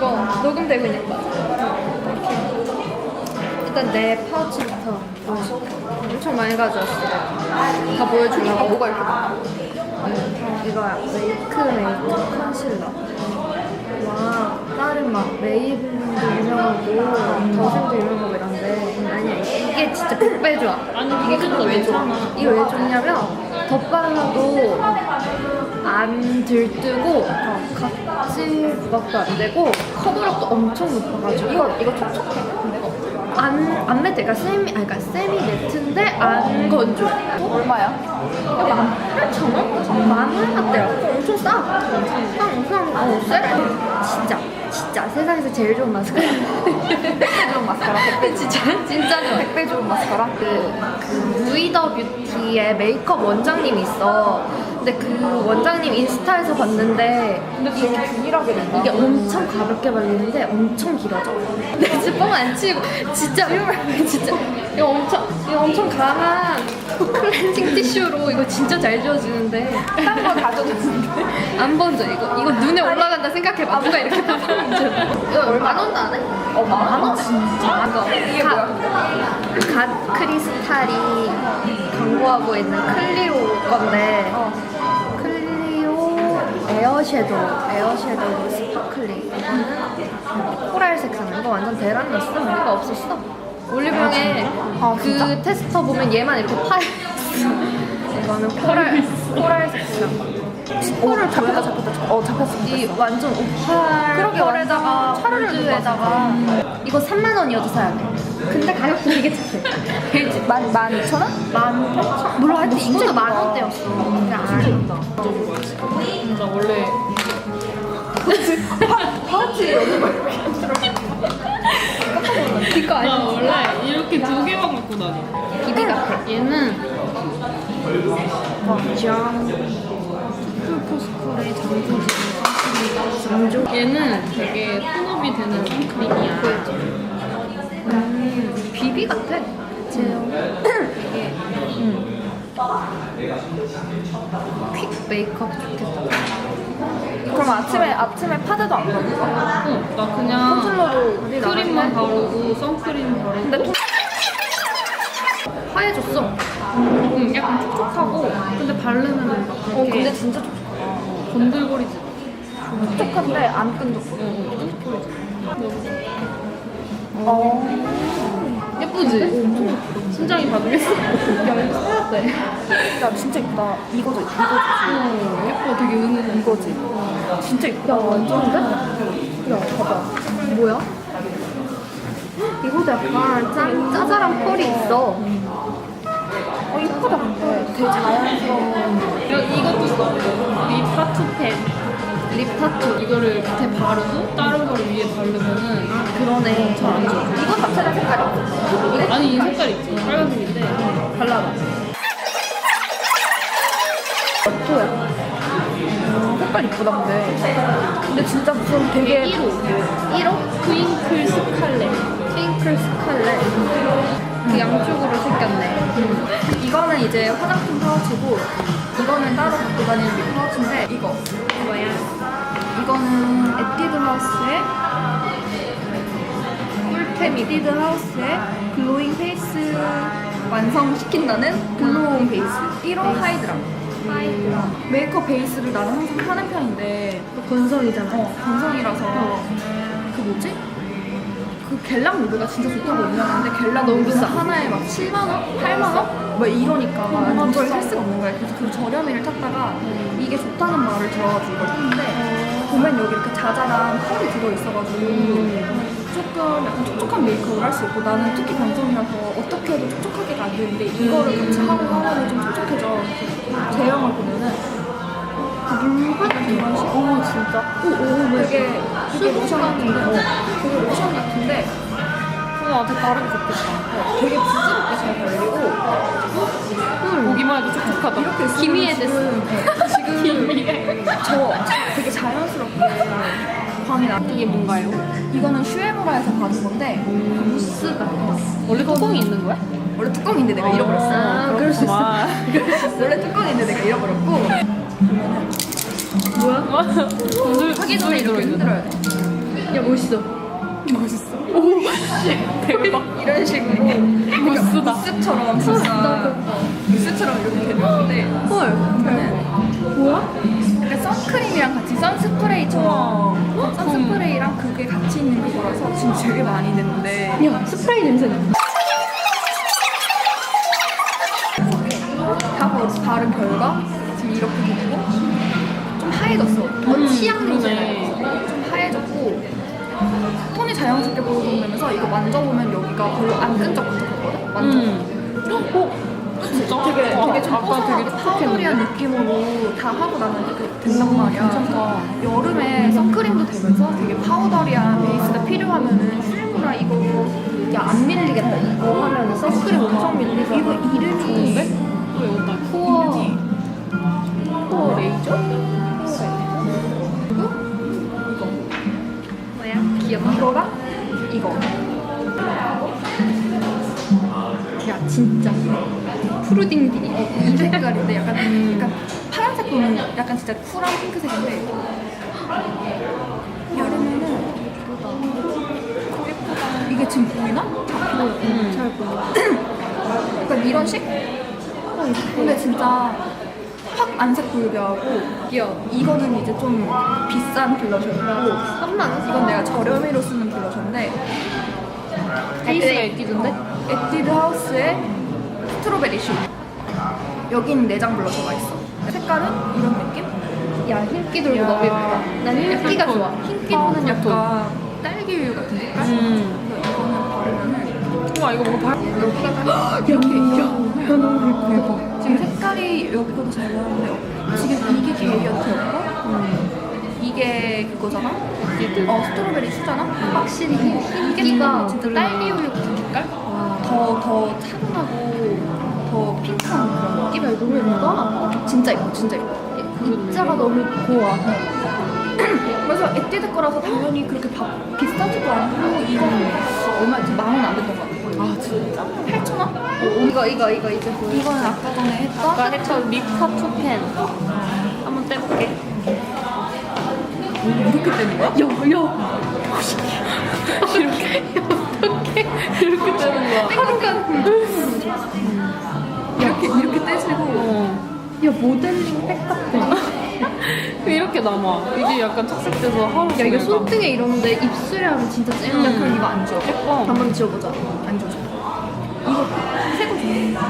그거 녹음되고 있는 거. 일단 내 파우치부터. 엄청 많이 가져왔어. 다 보여주려고. 뭐가 이렇게 많아? 음, 이거야. 메이크 메이크 컨실러. 와, 다른 막 메이블린도 유명하고 더생도 유명하고 이런데 아니야 이게 진짜 100배 좋아. 아니 이게 좀더 좋잖아. 이거 왜 좋냐면 덧발라도 안 들뜨고 각질 부각도 안 되고 커버력도 엄청 높아가지고 이거 이거 촉촉해. 안안 매트, 그러니까 세미, 아니 그러니까 세미 매트인데 안 건조. 얼마야? 만 8천 원? 만 원 같대요. 엄청 싸. 그냥 그냥 어, 쎄. 진짜 진짜 세상에서 제일 좋은 마스카라. 좋은 마스카라. 100배 진짜 진짜 좋아. 100배 좋은 마스카라? 그, 그 루이더 뷰티의 메이크업 원장님이 있어. 근데 그 원장님 인스타에서 봤는데 저렇게 균일하게 된다. 이게 엄청 가볍게 발리는데 엄청 길어져. 내 진짜 뻥안 치고 진짜 진짜 이거 엄청 이거 엄청 강한 클렌징 티슈로 이거 진짜 잘 지워지는데 딴거 가져줬는데. 안 번져 이거 이거 눈에 올라간다 생각해 봐 누가 이렇게 막 번져 이거 얼마 만 원도 안 해? 어, 만 원? 진짜 이거 이게 가- 뭐야? 갓 크리스탈이 광고하고 있는 클리오 건데 클리오 에어 섀도우 에어 섀도우 스파클링 코랄 색상 이거 완전 대란이었어 이거 없었어 올리브영에 아, 그 진짜? 테스터 보면 얘만 이렇게 파여 이거는 코랄 코랄 색상 코를 잡혔다 잡혔다 잡혔다. 어 잡혔어. 이 완전 오팔 그러게, 펄에다가 차라리 골드에다가 이거 3만 원이어도 사야 돼. 근데 가격 되게 착해. 알지? 만, 만 이천 원? 만 팔천? 몰라 하여튼 이거도 만 원대였어. 안 진짜 원래 파우치 거 이거 나 아니야? 원래 이렇게 두 개만 갖고 다녀. 비비 같아 얘는 짠 풀포스쿨의 장조지. 장조 얘는 되게 톤업이 되는 선크림이야. 음, 비비 같아 제형 이게 퀵 메이크업 좋겠다 그럼 아침에 아침에 파데도 안 바르고? 어, 나 그냥 컨실러로 크림만 바르고 선크림 바르고. 근데 통 하얘졌어 음, 약간 촉촉하고 근데 바르면 막 어 그렇게 근데 진짜 촉촉하다. 건들거리지. 촉촉한데 안 끈적거려. 어. 예쁘지? 심장이 바닥했어. 야 진짜 이쁘다. 이거죠 이거지. 어, 예뻐, 되게 은은해. 이거지. 진짜 이쁘다. 야 완전데? 야 봐봐. 뭐야? 이거도 약간 짠, 짜잘한 펄이 있어 어 이쁘다 근데 되게 자연스러운. 립 타투 이거를 밑에 바르고 다른 걸 위에 바르면은 그러네 잘안 져. 이거 자체가 색깔이 없어. 아니 이 색깔 있지 빨간색인데 발라봐 토야. 색깔 이쁘다 근데. 근데 진짜 무슨 되게 1호 1호? 트윙클 스칼렛 핑크 스칼렛 그 양쪽으로 생겼네 이거는 이제 화장품 파우치고 이거는 따로 갖고 다니는 립 파우치인데 이거 뭐야? 이거는 에뛰드 하우스의 꿀템 에뛰드 하우스의 글로잉 페이스 완성시킨다는 글로우 베이스. 1호 하이드라 하이드라 메이크업 베이스를 나는 항상 하는 편인데 건성이잖아. 어 건성이라서 그 뭐지? 그 겔랑 로드가 진짜 좋다고 유명한데 겔랑 너무 비싸. 하나에 막 7만 원? 8만 원? 뭐 이러니까 이걸 살 수가 없는 거야. 그래서 그 저렴이를 찾다가 이게 좋다는 말을 들어가지고 이걸 샀는데 보면 여기 이렇게 자잘한 펄이 들어있어가지고 조금 약간 촉촉한 메이크업을 할 수 있고 나는 특히 건성이라서 어떻게 해도 촉촉하게가 안 되는데 이거를 같이 하고 하면 좀 촉촉해져. 제형을 보면은. 물 같은 이런 식? 어 진짜? 오 오 되게 되게 로션 같은데. 어, 되게 로션 같은데 나한테 바르기 좋겠다. 어, 되게 부드럽게 잘 발리고 보기만 해도 촉촉하다. 이렇게 있으면 기미에 지금, 지금 저 되게 자연스럽게 광이 나. 이게 뭔가요? 이거는 슈에모라에서 받은 건데 무스 같아 원래 뚜껑이 있는 거야? 원래 뚜껑이 있는데 내가 잃어버렸어. 아, 그럴 수 있어. 원래 뚜껑이 있는데 내가 잃어버렸고. 뭐야? 건들 하기 전에 이렇게 흔들어야 돼. 야 멋있어. 멋있어. 오, 씨, 대박. 이런 식으로 그러니까 무스다. 무스처럼 진짜 무스처럼 이렇게 되는데 헐. 뭐야? 약간 선크림이랑 같이 선스프레이처럼 선스프레이랑 그게 같이 있는 그거라서 지금 되게 많이 냈는데 야 스프레이 냄새 나. 하고 바른 결과 지금 이렇게 되고 좀 하얘졌어. 어, 치약 냄새 좀 톤이 자연스럽게 보여준다면서 이거 만져보면 여기가 별로 안 끈적끈적하거든? 만져. 음. 어? 진짜? 되게 아, 되게 좀 아까 되게 파우더리한 느낌으로 다 하고 나면 이렇게 된단 말이야. 괜찮다. 여름에 선크림도 되면서 되게 파우더리한 베이스가 필요하면은 실무라 이거 야 안 밀리겠다. 이거 하면 선크림 엄청 밀리고 이거 이름이 좋은데? 또 여기다 코어 코어 레이저? 진짜 푸르딩디 이 색깔인데 약간 약간 파란색 보면 약간 진짜 쿨한 핑크색인데 여름에는 예쁘다 이게 지금 보이나? 음. 잘 보여. 약간 이런 식? 근데 진짜 확 안색 돌게 하고 귀여워. 이거는 이제 좀 비싼 블러셔고 3만 원? 이건 내가 저렴이로 쓰는 블러셔인데 페이스가 애기던데? 에뛰드 하우스의 스트로베리 슈 여긴 내장 블러셔가 있어 색깔은 이런 느낌? 야 흰기 돌고 야. 너무 예쁘다. 난 흰기가. 좋아. 흰기는 약간 딸기 우유 같은 색깔? 음. 이거는 바르면은 우와, 이거 뭐 발. 여기가 이렇게 야, 야 너무 지금 색깔이 여기보다 잘 나오는데 지금 이게 계열이었고 이게 그거잖아? 어 스트로베리 슈잖아? 확실히 흰기가 진짜 딸기 우유 같은 색깔? 더, 더 차분하고 더 핑크한 그런 느낌? 야 너무 예쁘다. 진짜 예뻐 진짜 예뻐 입자가 너무 고와. 그래서 에뛰드 거라서 당연히 그렇게 바, 비싸지도 않고 이거는 얼마 지금 만원 안 됐던 거 같아 아, 진짜? 8천 원? 이거 이거 이거 이제 보여. 이거는 아까 전에 했던 아까 했던 립카 투펜. 한번 떼볼게. 이렇게 되는 거야? 야 야. 이렇게? 어떻게? 이렇게 되는 거야. 하루가 이렇게 이렇게 떼시고 어. 야 모델링 백 같아. 이렇게 남아. 이게 약간 착색돼서 하루 야 이거 종일 손등에 이러는데 입술에 하면 진짜 쨍. 야 그럼 이거 안 지워? 예뻐. 한번 지워보자. 안 지워져 이거 줘 거짓말